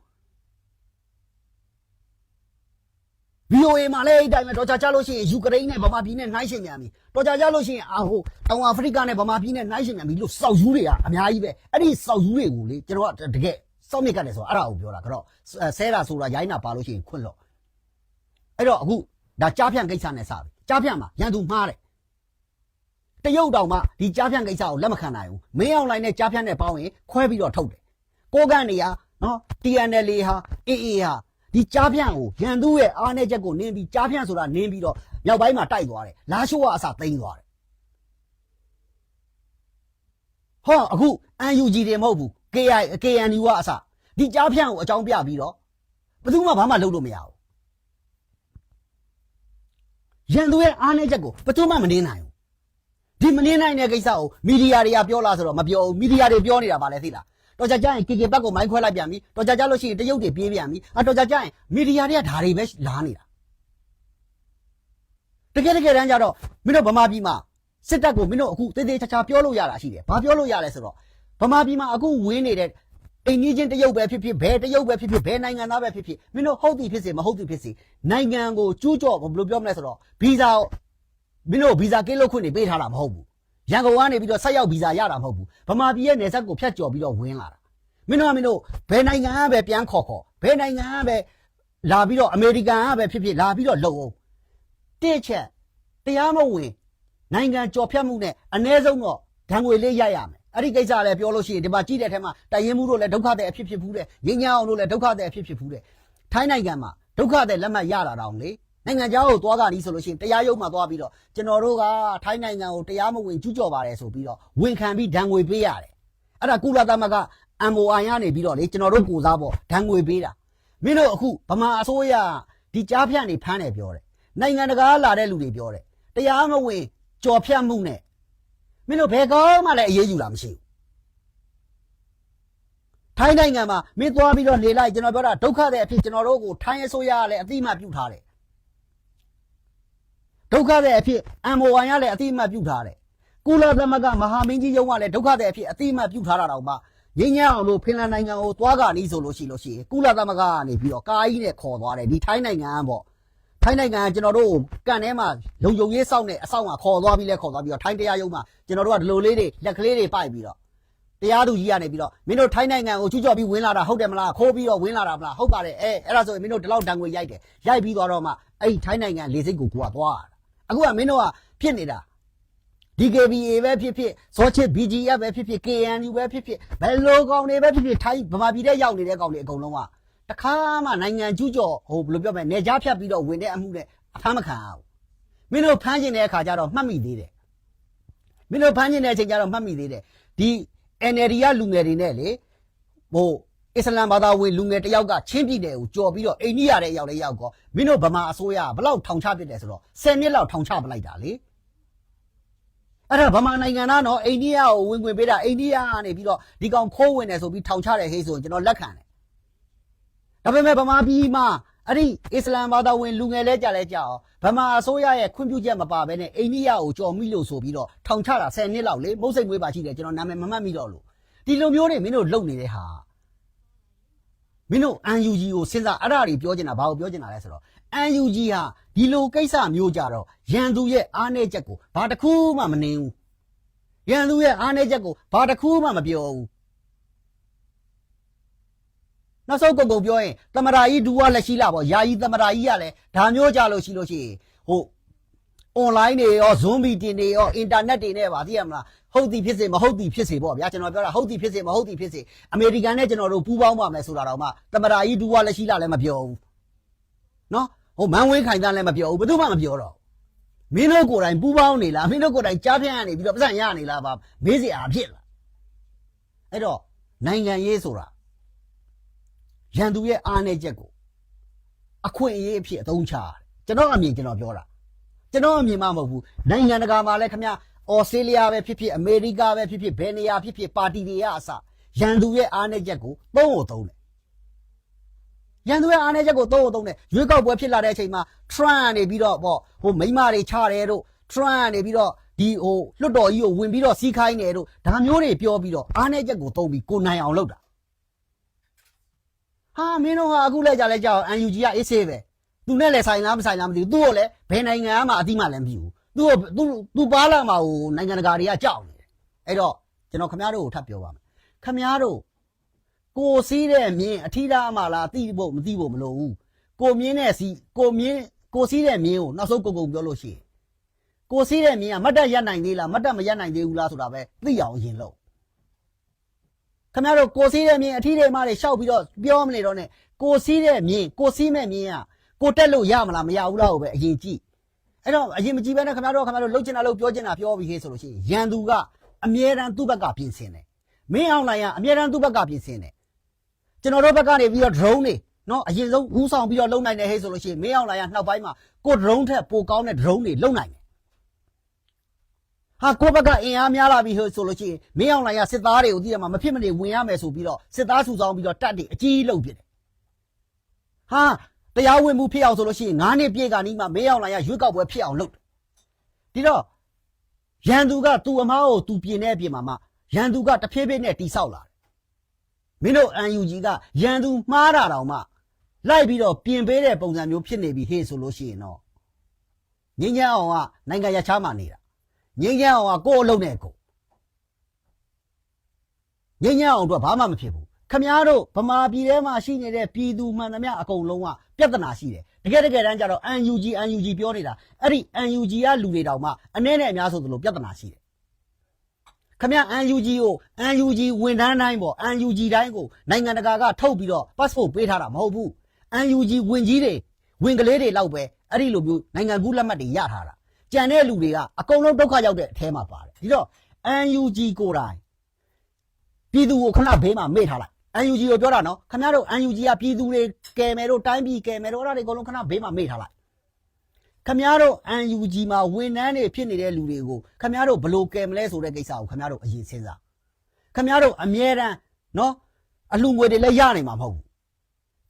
VOA မှာလည်းအဲ့တိုင်းပဲတော့ကြာကြလို့ရှိရင်ယူကရိန်းနဲ့ဗမာပြည်နဲ့နှိုင်းရှင်မြန်ပြီတော့ကြာကြလို့ရှိရင်အာဟိုတောင်အာဖရိကနဲ့ဗမာပြည်နဲ့နှိုင်းရှင်မြန်ပြီလို့စောက်ယူတွေကအများကြီးပဲအဲ့ဒီစောက်ယူတွေကိုလေကျွန်တော်ကတကယ်စောက်မြစ်ကတယ်ဆိုတာအဲ့ဒါကိုပြောတာကတော့ဆဲတာဆိုတာရိုင်းတာပါလို့ရှိရင်ခွင့်လို့အဲ့တော့အခုဒါကြားဖြန့်ကိစ္စနဲ့စပြီကြားဖြန့်မှာရန်သူမှားတယ်တရုတ်တောင်မှဒီကြားဖြန့်ကိစ္စကိုလက်မခံနိုင်ဘူးမင်းအောင်လိုင်းနဲ့ကြားဖြန့်နဲ့ပေါင်းရင်ခွဲပြီးတော့ထုတ်တယ်ကိုကန့်နေရနော် TNL ဟာ AA ဟာ ဒီကြားဖြန့်ကိုရန်သူရဲ့အားနဲ့ချက်ကိုနင်းပြီးကြားဖြန့်ဆိုတာနင်းပြီးတော့မြောက်ပိုင်းမှာတိုက်သွားတယ်လာရှိုးကအစသိမ်းသွားတယ်ဟောအခု UNG တွေမဟုတ်ဘူး KI KNU ကအစဒီကြားဖြန့်ကိုအကြောင်းပြပြီးတော့ဘယ်သူမှဘာမှလုပ်လို့မရဘူးရန်သူရဲ့အားနဲ့ချက်ကိုဘယ်သူမှမနင်းနိုင်ဘူးဒီမနင်းနိုင်တဲ့ကိစ္စကိုမီဒီယာတွေကပြောလားဆိုတော့မပြောဘူးမီဒီယာတွေပြောနေတာပါလေသိလား တော်ကြကြရင်ကေကေဘက်ကိုမိုင်းခွဲလိုက်ပြန်ပြီတော်ကြကြလို့ရှိရင်တရုတ်တွေပြေးပြန်ပြီအတော်ကြကြရင်မီဒီယာတွေကဓာတွေပဲလာနေတာတကယ်တကယ်တမ်းကျတော့မင်းတို့ဗမာပြည်မှာစစ်တပ်ကိုမင်းတို့အခုတေးသေးချာချာပြောလို့ရတာရှိတယ်ဘာပြောလို့ရလဲဆိုတော့ဗမာပြည်မှာအခုဝင်းနေတဲ့အိမ်ကြီးချင်းတရုတ်ပဲဖြစ်ဖြစ်ဘယ်တရုတ်ပဲဖြစ်ဖြစ်ဘယ်နိုင်ငံသားပဲဖြစ်ဖြစ်မင်းတို့ဟုတ်သည်ဖြစ်စေမဟုတ်သည်ဖြစ်စေနိုင်ငံကိုကျူးကျော်ဘယ်လိုပြောမလဲဆိုတော့ဗီဇာမင်းတို့ဗီဇာကင်းလို့ခွင့်နေပေးထားတာမဟုတ်ဘူး ရန်ကုန်ကနေပြီးတော့ဆက်ရောက်ဗီဇာရတာမဟုတ်ဘူးဗမာပြည်ရဲ့နေဆက်ကိုဖြတ်ကျော်ပြီးတော့ဝင်လာတာမင်းတို့ကမင်းတို့ဘယ်နိုင်ငံကပဲပြန်ခေါ်ခေါ်ဘယ်နိုင်ငံကပဲလာပြီးတော့အမေရိကန်ကပဲဖြစ်ဖြစ်လာပြီးတော့လုံအောင်တစ်ချက်တရားမဝင်နိုင်ငံကြော်ဖြတ်မှုနဲ့အ ਨੇ ဆုံးတော့ဒဏ်ငွေလေးရရမယ်အဲ့ဒီကိစ္စလည်းပြောလို့ရှိရင်ဒီမှာကြည့်တဲ့အထက်မှာတရင်မှုတို့လည်းဒုက္ခတဲ့အဖြစ်ဖြစ်ဘူးတဲ့ငင်းညာအောင်တို့လည်းဒုက္ခတဲ့အဖြစ်ဖြစ်ဘူးတဲ့ထိုင်းနိုင်ငံမှာဒုက္ခတဲ့လက်မှတ်ရတာတောင်လေ နိုင်ငံခြားကိုသွားတာနီးဆိုလို့ရှိရင်တရားရုံးမှာသွားပြီးတော့ကျွန်တော်တို့ကထိုင်းနိုင်ငံကိုတရားမဝင်ကျူးကျော်ပါတယ်ဆိုပြီးတော့ဝန်ခံပြီးဒဏ်ငွေပေးရတယ်အဲ့ဒါကုလသမဂ္ဂ MOI ကနေပြီးတော့လေကျွန်တော်တို့ကိုစားပေါ့ဒဏ်ငွေပေးတာမင်းတို့အခုဗမာအစိုးရဒီကြားဖြန့်နေဖမ်းတယ်ပြောတယ်နိုင်ငံတကာလာတဲ့လူတွေပြောတယ်တရားမဝင်ကြော်ဖြတ်မှုနဲ့မင်းတို့ဘယ်ကောင်းမှလည်းအေးအေးယူတာမရှိဘူးထိုင်းနိုင်ငံမှာမင်းသွားပြီးတော့နေလိုက်ကျွန်တော်ပြောတာဒုက္ခတဲ့အဖြစ်ကျွန်တော်တို့ကိုထိုင်းအစိုးရကလည်းအတိအမှတ်ပြုထားတယ် ဒုက္ခတဲ့အဖြစ် MOI ကလည်းအတိအမှတ်ပြုထားတယ်ကုလသမဂ္ဂမဟာမင်းကြီးရုံးကလည်းဒုက္ခတဲ့အဖြစ်အတိအမှတ်ပြုထားတာတော့မှငိမ့်ညံအောင်လို့ဖင်လန်နိုင်ငံကိုသွားကနီးဆိုလို့ရှိလို့ရှိရင်ကုလသမဂ္ဂကနေပြီးတော့ကာကြီးနဲ့ခေါ်သွားတယ်ဒီထိုင်းနိုင်ငံကပေါ့ထိုင်းနိုင်ငံကကျွန်တော်တို့ကန်ထဲမှာလုံယုံရေးစောင့်နေအဆောင်ကခေါ်သွားပြီးလဲခေါ်သွားပြီးတော့ထိုင်းတရားရုံးမှာကျွန်တော်တို့ကဒီလိုလေးတွေလက်ကလေးတွေပိုက်ပြီးတော့တရားသူကြီးကနေပြီးတော့မင်းတို့ထိုင်းနိုင်ငံကိုချွတ်ချော်ပြီးဝင်လာတာဟုတ်တယ်မလားခိုးပြီးတော့ဝင်လာတာမလားဟုတ်ပါတယ်အဲအဲ့ဒါဆိုရင်မင်းတို့ဒီလောက်တန်ငွေရိုက်တယ်ရိုက်ပြီးသွားတော့မှအဲ့ဒီထိုင်းနိုင်ငံလေစိတ်ကိုကိုကသွားရတာ အခုကမင်းတို့ကဖြစ်နေတာ DKBA ပဲဖြစ်ဖြစ်ဇောချစ် BGF ပဲဖြစ်ဖြစ် KNU ပဲဖြစ်ဖြစ်ဘယ်လိုကောင်တွေပဲဖြစ်ဖြစ်ထိုင်းဗမာပြည်ထဲရောက်နေတဲ့ကောင်တွေအကုန်လုံးကတခါမှနိုင်ငံကျူးကျော်ဟိုဘယ်လိုပြောမလဲနေကြားဖြတ်ပြီးတော့ဝင်တဲ့အမှုနဲ့အဖမ်းမခံရဘူးမင်းတို့ဖမ်းကျင်တဲ့အခါကျတော့မှတ်မိသေးတယ်မင်းတို့ဖမ်းကျင်တဲ့အချိန်ကျတော့မှတ်မိသေးတယ်ဒီ NLD ကလူငယ်တွေနဲ့လေဟို အစ္စလမ်ဘာသာဝင်လူငယ်တစ်ယောက်ကချင်းပြည်နယ်ကိုကြော်ပြီးတော့အိန္ဒိယတဲ့ရောက်လေရောက်ကောမင်းတို့ဗမာအစိုးရကဘလောက်ထောင်ချပစ်တယ်ဆိုတော့10နှစ်လောက်ထောင်ချပလိုက်တာလေအဲ့ဒါဗမာနိုင်ငံသားနော်အိန္ဒိယကိုဝင်ခွင့်ပေးတာအိန္ဒိယကနေပြီးတော့ဒီကောင်ခိုးဝင်တယ်ဆိုပြီးထောင်ချတယ်ဟေးဆိုရင်ကျွန်တော်လက်ခံတယ်ဒါပေမဲ့ဗမာပြည်မှာအဲ့ဒီအစ္စလမ်ဘာသာဝင်လူငယ်လဲကြလဲကြအောင်ဗမာအစိုးရရဲ့ခွင့်ပြုချက်မပါဘဲနဲ့အိန္ဒိယကိုကြော်မိလို့ဆိုပြီးတော့ထောင်ချတာ10နှစ်လောက်လေမုတ်စိတ်မွေးပါရှိတယ်ကျွန်တော်နာမည်မမှတ်မိတော့လို့ဒီလိုမျိုးတွေမင်းတို့လုံနေတဲ့ဟာ မင်းတို့ UNG ကိုစဉ်းစားအဲ့ဒါတွေပြောချင်တာဘာကိုပြောချင်တာလဲဆိုတော့ UNG ဟာဒီလိုကိစ္စမျိုးကြတော့ရန်သူရဲ့အားနည်းချက်ကိုဘာတစ်ခုမှမနှင်းဘူးရန်သူရဲ့အားနည်းချက်ကိုဘာတစ်ခုမှမပြောဘူးနောက်ဆုံးကုန်ကုန်ပြောရင်သမရာကြီးဒူဝလက်ရှိလာပေါ့ယာယီသမရာကြီးကလည်းဒါမျိုးကြလို့ရှိလို့ရှိရင်ဟို online တွေရော zoom meeting တွေရော internet တွေနဲ့ပါသိရမလားဟုတ်သည်ဖြစ်စေမဟုတ်သည်ဖြစ်စေပေါ့ဗျာကျွန်တော်ပြောတာဟုတ်သည်ဖြစ်စေမဟုတ်သည်ဖြစ်စေအမေရိကန်နဲ့ကျွန်တော်တို့ပူးပေါင်းပါမယ်ဆိုတာတော့မှသမရာကြီးဒူဝလက်ရှိလာလည်းမပြောဘူးနော်ဟိုမန်ဝင်းခိုင်တန်းလည်းမပြောဘူးဘယ်သူမှမပြောတော့ဘူးမင်းတို့ကိုယ်တိုင်ပူပေါင်းနေလားမင်းတို့ကိုယ်တိုင်ကြားဖြန့်ရနေပြီးတော့ပတ်စံရနေလားပါမေးစရာဖြစ်လားအဲ့တော့နိုင်ငံရေးဆိုတာရန်သူရဲ့အားနည်းချက်ကိုအခွင့်အရေးအဖြစ်အသုံးချရတယ်ကျွန်တော်အမြင်ကျွန်တော်ပြောတာ ကျွန်တော်အမြင်မှမဟုတ်ဘူးနိုင်ငံတကာမှာလည်းခင်ဗျအော်စတြေးလျပဲဖြစ်ဖြစ်အမေရိကပဲဖြစ်ဖြစ်ဘယ်နေရာဖြစ်ဖြစ်ပါတီတွေကအစရန်သူရဲ့အားနည်းချက်ကိုသုံးဖို့သုံးတယ်ရန်သူရဲ့အားနည်းချက်ကိုသုံးဖို့သုံးတယ်ရွေးကောက်ပွဲဖြစ်လာတဲ့အချိန်မှာ Trump ကနေပြီးတော့ပေါ့ဟိုမိန်းမတွေချတယ်တို့ Trump ကနေပြီးတော့ဒီဟိုလွတ်တော်ကြီးကိုဝင်ပြီးတော့စီးခိုင်းတယ်တို့ဒါမျိုးတွေပြောပြီးတော့အားနည်းချက်ကိုသုံးပြီးကိုနိုင်အောင်လုပ်တာဟာမင်းတို့ဟာအခုလဲကြလဲကြောက် UNG ကအေးဆေးပဲ သူနဲ့လည်းဆိုင်လားမဆိုင်လားမသိဘူးသူ့ကိုလည်းဘယ်နိုင်ငံမှအတိမလည်းမပြီးဘူးသူ့ကိုသူသူပါလာမှာဟိုနိုင်ငံတကာတွေကကြောက်နေတယ်အဲ့တော့ကျွန်တော်ခမရတို့ကိုထပ်ပြောပါမယ်ခမရတို့ကိုစီးတဲ့မြင်းအထီးသားမှလားသိဖို့မသိဖို့မလိုဘူးကိုမြင်းနဲ့စီကိုမြင်းကိုစီးတဲ့မြင်းကိုနောက်ဆုံးကုန်ကုန်ပြောလို့ရှိရင်ကိုစီးတဲ့မြင်းကမတ်တက်ရက်နိုင်သေးလားမတ်တက်မရက်နိုင်သေးဘူးလားဆိုတာပဲသိအောင်ရင်လို့ခင်ဗျားတို့ကိုစီးတဲ့မြင်းအထီးတွေမှတွေရှောက်ပြီးတော့ပြောမနေတော့နဲ့ကိုစီးတဲ့မြင်းကိုစီးမဲ့မြင်းက ကိုတက်လို့ရမလားမရဘူးလားကိုပဲအရင်ကြည့်အဲ့တော့အရင်မကြည့်ဘဲနဲ့ခင်ဗျားတို့ခင်ဗျားတို့လှုပ်ချင်တာလှုပ်ပြောချင်တာပြောပြီးခေဆိုလို့ရှိရင်ရန်သူကအမြဲတမ်းသူ့ဘက်ကပြင်ဆင်တယ်မင်းအောင်လိုက်ကအမြဲတမ်းသူ့ဘက်ကပြင်ဆင်တယ်ကျွန်တော်တို့ဘက်ကနေပြီးတော့ drone တွေနော်အရင်ဆုံးဦးဆောင်ပြီးတော့လုံနိုင်တယ်ဟဲ့ဆိုလို့ရှိရင်မင်းအောင်လာရနောက်ပိုင်းမှာကို drone ထက်ပိုကောင်းတဲ့ drone တွေလုံနိုင်တယ်ဟာကိုဘက်ကအင်အားများလာပြီဟဲ့ဆိုလို့ရှိရင်မင်းအောင်လာရစစ်သားတွေကိုသိရမှာမဖြစ်မနေဝင်ရမယ်ဆိုပြီးတော့စစ်သားစုဆောင်ပြီးတော့တက်တွေအကြီးလုံပြစ်တယ်ဟာ တရားဝင်မှုဖြစ်အောင်ဆိုလို့ရှိရင်9နှစ်ပြည့်ကနီးမှမင်းအောင်လာရရွေးကောက်ပွဲဖြစ်အောင်လုပ်တယ်ဒီတော့ရန်သူကသူ့အမားကိုသူပြင်တဲ့အပြင်မှာမှရန်သူကတဖြည်းဖြည်းနဲ့တိဆောက်လာတယ်မင်းတို့ UNG ကရန်သူမှားတာတောင်မှလိုက်ပြီးတော့ပြင်ပေးတဲ့ပုံစံမျိုးဖြစ်နေပြီဟေ့ဆိုလို့ရှိရင်တော့ငင်းချမ်းအောင်ကနိုင်ငံရချားမှနေတာငင်းချမ်းအောင်ကကိုယ်အလုံးနဲ့ကိုငင်းချမ်းအောင်အတွက်ဘာမှမဖြစ်ဘူး ခမားတို့ဗမာပြည်ထဲမှာရှိနေတဲ့ပြည်သူမှန်သမျှအကုန်လုံးကပြဿနာရှိတယ်တကယ်တကယ်တမ်းကျတော့ UNG UNG ပြောနေတာအဲ့ဒီ UNG ကလူတွေတောင်မှအနည်းနဲ့အများဆိုသလိုပြဿနာရှိတယ်ခမရ UNG ကို UNG ဝန်ထမ်းတိုင်းပေါ့ UNG တိုင်းကိုနိုင်ငံတကာကထုတ်ပြီးတော့ passport ပေးထားတာမဟုတ်ဘူး UNG ဝင်ကြီးတွေဝင်ကလေးတွေလောက်ပဲအဲ့ဒီလိုမျိုးနိုင်ငံကူးလက်မှတ်တွေရထားတာကြံတဲ့လူတွေကအကုန်လုံးဒုက္ခရောက်တဲ့အထဲမှာပါတယ်ဒီတော့ UNG ကိုယ်တိုင်ပြည်သူကိုခဏဘေးမှာမေ့ထားလိုက် UNG ကိုပြောတာနော်ခမရတို့ UNG ကပြည်သူတွေကယ်မယ်တို့တိုင်းပြည်ကယ်မယ်တို့အဲ့ဒါတွေအကုန်လုံးခဏဘေးမှာမေ့ထားလိုက်ခမည်းတော် UNG မှာဝန်ထမ်းတွေဖြစ်နေတဲ့လူတွေကိုခမည်းတော်ဘယ်လို့ကယ်မလဲဆိုတဲ့ကိစ္စကိုခမည်းတော်အရင်စဉ်းစားခမည်းတော်အမြဲတမ်းနော်အလှငွေတွေလည်းရနိုင်မှာမဟုတ်ဘူး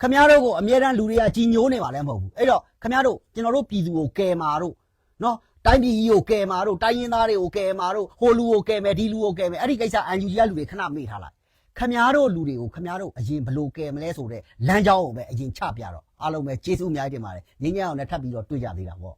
ခမည်းတော်ကိုအမြဲတမ်းလူတွေကကြီးညိုးနေမှာလည်းမဟုတ်ဘူးအဲ့တော့ခမည်းတော်ကျွန်တော်တို့ပြည်သူကိုကယ်မာတို့နော်တိုင်းပြည်ကြီးကိုကယ်မာတို့တိုင်းရင်းသားတွေကိုကယ်မာတို့ဟိုလူကိုကယ်မယ်ဒီလူကိုကယ်မယ်အဲ့ဒီကိစ္စ UNG ကလူတွေခဏမေ့ထားလိုက်ခ ခမားတို့လူတွေကိုခမားတို့အရင်ဘလို့ကယ်မလဲဆိုတဲ့လမ်းကြောင်းကိုပဲအရင်ချပြတော့အားလုံးပဲကျေးဇူးအများကြီးတင်ပါတယ်ငင်းငယ်အောင်လည်းထပ်ပြီးတော့တွေ့ကြသေးတာပေါ့